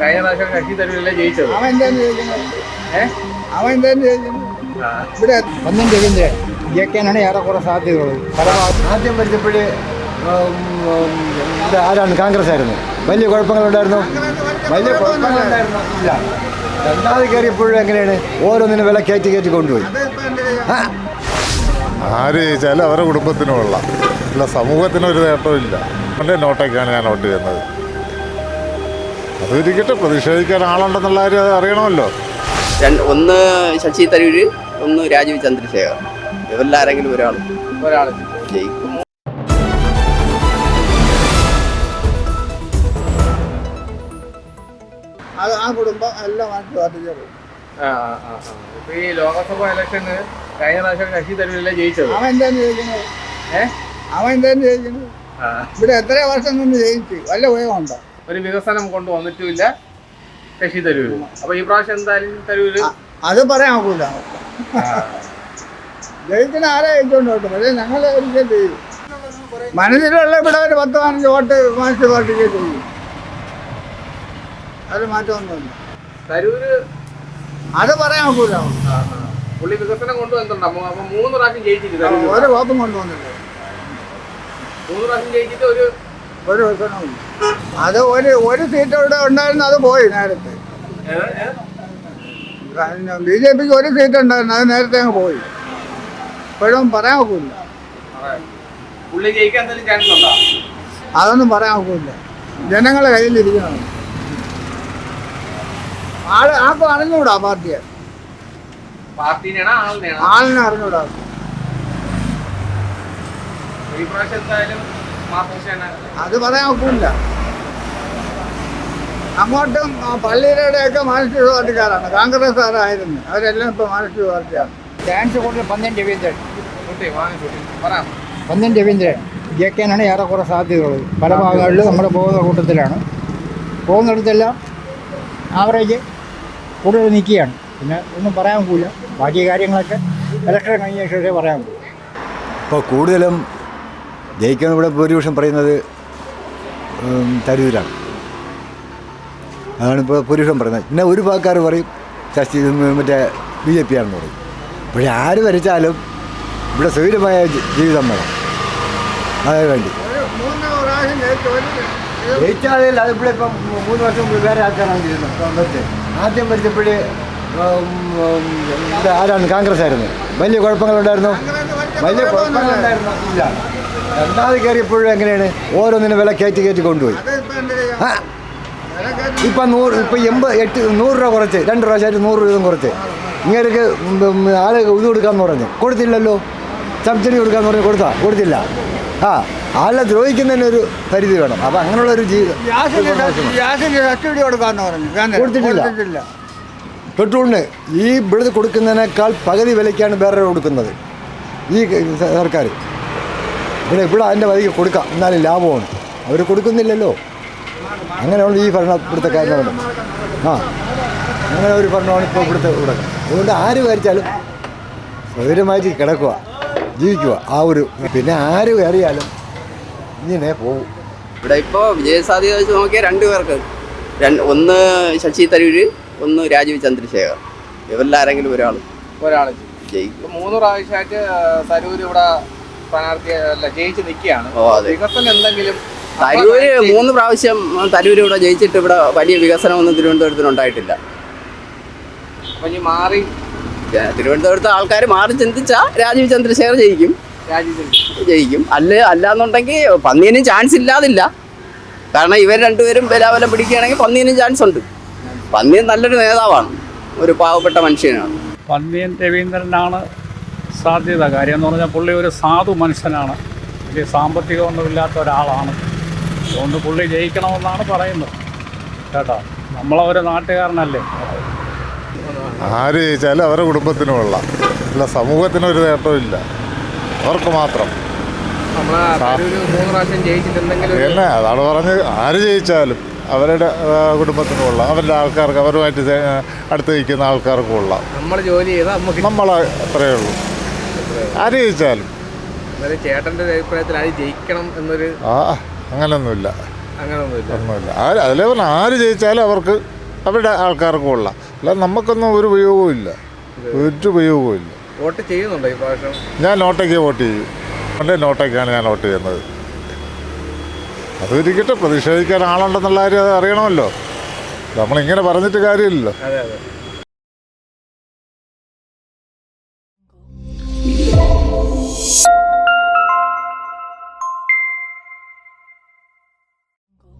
കഴിഞ്ഞ പ്രാവശ്യം കക്ഷി തരൂരല്ലേ ജയിച്ചത്? അവൻ എന്താന്ന് ചോദിക്കുന്നത്? ഏഹ് അവൻ എന്താന്ന് ചോദിക്കുന്നത്. ഇവിടെ ഒന്നും ചെയ്യുന്നത് ജയിക്കാനാണ് ഏറെക്കുറെ സാധ്യതയുള്ളത് ഭാഗത്തും ആദ്യം ഭരിച്ചപ്പോഴേ ഇത് ആരാണ്? കോൺഗ്രസ് ആയിരുന്നു. വലിയ കുഴപ്പങ്ങളുണ്ടായിരുന്നു. വലിയ കുഴപ്പങ്ങളുണ്ടായിരുന്നു. ഇല്ല. രണ്ടാമത് കയറിയപ്പോഴും എങ്ങനെയാണ്? ഓരോന്നിനും വില കയറ്റി കയറ്റി കൊണ്ടുപോയി. ആര് ജയിച്ചാലും അവരുടെ കുടുംബത്തിനും കൊള്ളാം അല്ല സമൂഹത്തിന് ഒരു നേട്ടവും ഇല്ല. എന്റെ നോട്ടൊക്കെയാണ് ഞാൻ നോട്ട് ചെയ്യുന്നത് അത് ഇരിക്കട്ടെ പ്രതിഷേധിക്കാൻ ആളുണ്ടെന്നുള്ള കാര്യം അത് അറിയണമല്ലോ. ഒന്ന് ശശി തരൂര് ഒന്ന് രാജീവ് ചന്ദ്രശേഖർ ഇവരിലാരെങ്കിലും ഒരാൾ ഒരാൾ ജയിക്കും. അത് ആ കുടുംബം എല്ലാം. ഇപ്പൊ ഈ ലോകസഭ ഇലക്ഷന് കഴിഞ്ഞ പ്രാവശ്യം ശശി തരൂരല്ലേ ജയിച്ചത്. അവൻ എന്താണ് ജയിക്കുന്നത്? ഏ? അവൻ എന്താണ് ജയിക്കുന്നത്. ഇവിടെ എത്ര വർഷം നിന്ന് ജയിച്ചു വല്ല ഉപയോഗമുണ്ടോ ഒരു വികസനം കൊണ്ടുവന്നിട്ടുമില്ല. ശശി തരൂര്. അപ്പൊ ഈ പ്രാവശ്യം എന്തായാലും തരൂര്? അത് പറയാൻ ഒക്കില്ല ആ. ജയിക്കുന്ന ആരെ ജയിച്ചോണ്ട് പക്ഷേ ഞങ്ങൾ ഒരിക്കലും ചെയ്യും. മനസ്സിലുള്ള ഇവിടെ ഒരു പത്ത് പതിനഞ്ച് വോട്ട് മാറ്റി പാർട്ടിക്ക് ചെയ്യും അത് മാറ്റമൊന്നുമില്ല. തരൂര്? അത് പറയാൻ ഒക്കില്ല. പുള്ളി വികസനം കൊണ്ടുവന്നിട്ടുണ്ട്. അപ്പൊ മൂന്ന് പ്രാവശ്യം ജയിച്ചിട്ട് ഓരോ ഒരു കൊണ്ടുവന്നിട്ടുണ്ട് കൊണ്ടുവന്നില്ല മൂന്ന് പ്രാവശ്യം ജയിച്ചിട്ട് ഒരു ഒരു വികസനമില്ല അത് ഒരു ഒരു സീറ്റ് ഇവിടെ ഉണ്ടായിരുന്നു അത് പോയി നേരത്തെ? ബി ജെ പിക്ക് ഒരു സീറ്റ് ഉണ്ടായിരുന്നു അത് നേരത്തെ അങ്ങ് പോയി. ഇപ്പോഴും പറയാൻ ഒക്കില്ല. അതൊന്നും പറയാൻ ഒക്കില്ല. ജനങ്ങളെ കയ്യിലിരിക്കണം. ആൾ ആർക്കും അറിഞ്ഞുകൂടാ പാർട്ടിയെ. ആളിനെ അറിഞ്ഞുകൂടാ ഈ പ്രാവശ്യം എന്തായാലും അത് പറയാൻ ഒക്കില്ല. അങ്ങോട്ടും പള്ളിയിലൂടെയൊക്കെ മാനസിക പാർട്ടിക്കാരാണ് കോൺഗ്രസ്സുകാരായിരുന്നു. അവരെല്ലാം ഇപ്പോൾ മാനസിക പാർട്ടിയാണ് ചാൻസ് കൂടുതൽ രവീന്ദ്രൻ. പന്നം രവീന്ദ്രൻ. ജയിക്കാനാണ് ഏറെക്കുറെ സാധ്യതയുള്ളത്. പല ഭാഗങ്ങളിലും നമ്മുടെ പോകുന്ന കൂട്ടത്തിലാണ്. പോകുന്നിടത്തെല്ലാം ആവറേജ് കൂടുതൽ നിൽക്കുകയാണ്. പിന്നെ ഒന്നും പറയാൻ പോകില്ല ബാക്കി കാര്യങ്ങളൊക്കെ ഇലക്ഷൻ കഴിഞ്ഞ ശേഷമേ പറയാൻ പോകും ഇപ്പോൾ കൂടുതലും ജയിക്കുന്ന ഇവിടെ ഭൂരിപക്ഷം പറയുന്നത് തരൂരാണ്. അതാണ് ഇപ്പോൾ ഭൂരിപക്ഷം പറയുന്നത്. പിന്നെ ഒരു ഭാഗക്കാർ പറയും ശശി മറ്റേ ബി ജെ പി ആണെന്ന് പറയും. പക്ഷേ ആര് വരച്ചാലും ഇവിടെ സുഖകരമായ ജീവിതം വേണം. അതിന് വേണ്ടി. ഒരു മൂന്ന് പ്രാവശ്യം ജയിച്ചു ഒരു ഇത് ജയിച്ചാൽ അത് ഇവിടെ ഇപ്പം മൂന്ന് വർഷം വേറെ ആൾക്കാരാണ് ചെയ്യുന്നത്. ആദ്യം ഭരിച്ചപ്പോഴേ ഇത് ആരാണ്? കോൺഗ്രസ് ആയിരുന്നു വലിയ കുഴപ്പങ്ങളുണ്ടായിരുന്നു? വലിയ കുഴപ്പങ്ങളുണ്ടായിരുന്നു? ഇല്ല. രണ്ടാമത് കയറിയപ്പോഴും എങ്ങനെയാണ്? ഓരോന്നിനും വില കയറ്റി കയറ്റി കൊണ്ടുപോയി. ഇപ്പം നൂറ് ഇപ്പം എൺപത് എട്ട് നൂറ് രൂപ കുറച്ച്. രണ്ട് പ്രാവശ്യമായിട്ട് നൂറ് രൂപ കുറച്ച്. ഇങ്ങനെയൊക്കെ ആൾ ഇത് കൊടുക്കാമെന്ന് പറഞ്ഞു. കൊടുത്തില്ലല്ലോ? സബ്സിഡി കൊടുക്കാമെന്ന് പറഞ്ഞു കൊടുത്താ? കൊടുത്തില്ല. ആ ആളെ ദ്രോഹിക്കുന്നതിന് ഒരു പരിധി വേണം. അപ്പം അങ്ങനെയുള്ള ഒരു. കൊടുത്തിട്ടില്ല. പെട്രോളിന് ഈ ഇവിടുന്ന് കൊടുക്കുന്നതിനേക്കാൾ പകുതി വിലയ്ക്കാണ് വേറെ കൊടുക്കുന്നത്. ഈ സർക്കാർ ഇവിടെ ഇവിടെ അതിന്റെ വഴിക്ക് കൊടുക്കാം. എന്നാലും ലാഭമാണ്. അവർ കൊടുക്കുന്നില്ലല്ലോ. അങ്ങനെയുള്ള ഈ ഭരണ ഇവിടുത്തെ കാര്യങ്ങളുണ്ട് ആ. അങ്ങനെ ഒരു ഭരണമാണ് ഇപ്പോൾ ഇവിടുത്തെ ഇവിടെ. അതുകൊണ്ട് ആര് ഭരിച്ചാലും സൗകര്യമായിട്ട് കിടക്കുക ജീവിക്കുക. ആ ഒരു പിന്നെ ആര് കയറിയാലും ഇങ്ങനെ പോകും ഇവിടെ ഇപ്പോൾ വിജയസാധ്യത വെച്ച് നോക്കിയാൽ രണ്ട് പേർക്ക്. രണ്ട് ഒന്ന് ശശി തരൂര് ഒന്ന് രാജീവ് ചന്ദ്രശേഖർ. ഇവരിലാരെങ്കിലും ഒരാൾ ഒരാൾ ജയിക്കും ഇപ്പൊ മൂന്ന് പ്രാവശ്യമായിട്ട് തരൂർ തരൂര് ഇവിടെ സ്ഥാനാർത്ഥി അല്ല ജയിച്ച് നിൽക്കുകയാണ്. ഓ, അതെ. വികസനം എന്തെങ്കിലും തരൂര് മൂന്ന് പ്രാവശ്യം തരൂര് ഇവിടെ ജയിച്ചിട്ട് ഇവിടെ വലിയ വികസനമൊന്നും തിരുവനന്തപുരത്തിന് ഉണ്ടായിട്ടില്ല. അപ്പൊ ഇനി മാറി ഏ, തിരുവനന്തപുരത്തെ ആൾക്കാർ മാറി ചിന്തിച്ചാ രാജീവ് ചന്ദ്രശേഖർ ജയിക്കും. രാജ്യത്തിൽ ജയിക്കും. അല്ല അല്ലാന്നുണ്ടെങ്കിൽ പന്നീനും ചാൻസ് ഇല്ലാതില്ല. കാരണം ഇവർ രണ്ടുപേരും ബലാബലം പിടിക്കുകയാണെങ്കിൽ പന്നീനും ചാൻസ് ഉണ്ട്. പന്നീൻ നല്ലൊരു നേതാവാണ്. ഒരു പാവപ്പെട്ട മനുഷ്യനാണ്. പന്നിയൻ രവീന്ദ്രനാണ് സാധ്യത കാര്യം എന്ന് പറഞ്ഞാൽ പുള്ളി ഒരു സാധു മനുഷ്യനാണ്. വലിയ സാമ്പത്തികമൊന്നുമില്ലാത്ത ഒരാളാണ്. അതുകൊണ്ട് പുള്ളി ജയിക്കണമെന്നാണ് പറയുന്നത്. കേട്ടോ? നമ്മളൊരു നാട്ടുകാരനല്ലേ? ആര് ജയിച്ചാലും അവരുടെ കുടുംബത്തിന് കൊള്ളാം. അല്ല സമൂഹത്തിന് ഒരു നേട്ടവും ഇല്ല. അവർക്ക് മാത്രം. പിന്നെ അതാണ് പറഞ്ഞ് ആര് ജയിച്ചാലും അവരുടെ കുടുംബത്തിന് കൊള്ളാം. അവരുടെ ആൾക്കാർക്ക് അവരുമായിട്ട് അടുത്ത് നിൽക്കുന്ന ആൾക്കാർക്കും കൊള്ളാം. നമ്മൾ ജോലി ചെയ്താൽ നമ്മൾ നമ്മളെ അത്രയേ ഉള്ളൂ. ആര് ജയിച്ചാലും. ചേട്ടന്റെ അഭിപ്രായത്തിൽ ആര് ജയിക്കണം എന്നൊരു ആ അങ്ങനൊന്നുമില്ല. അങ്ങനൊന്നുമില്ല. ഒന്നുമില്ല. ആര് അതിലെ പറഞ്ഞ ആര് ജയിച്ചാലും അവർക്ക് അവരുടെ ആൾക്കാർക്ക് കൊള്ളാം. അല്ലാതെ നമുക്കൊന്നും ഒരു ഉപയോഗവും ഇല്ല. ഒരു ഉപയോഗവും ഇല്ല. വോട്ട് ചെയ്യുന്നുണ്ടോ ഈ പ്രാവശ്യം? ഞാൻ നോട്ടയ്ക്ക് വോട്ട് ചെയ്യും. എന്റെ നോട്ടയ്ക്കാണ് ഞാൻ വോട്ട് ചെയ്യുന്നത്. അത് ഇരിക്കട്ടെ പ്രതിഷേധിക്കാൻ ആളുണ്ടെന്നുള്ള കാര്യം അത് അറിയണമല്ലോ. നമ്മളിങ്ങനെ പറഞ്ഞിട്ട് കാര്യമില്ലല്ലോ. അതെ അതെ.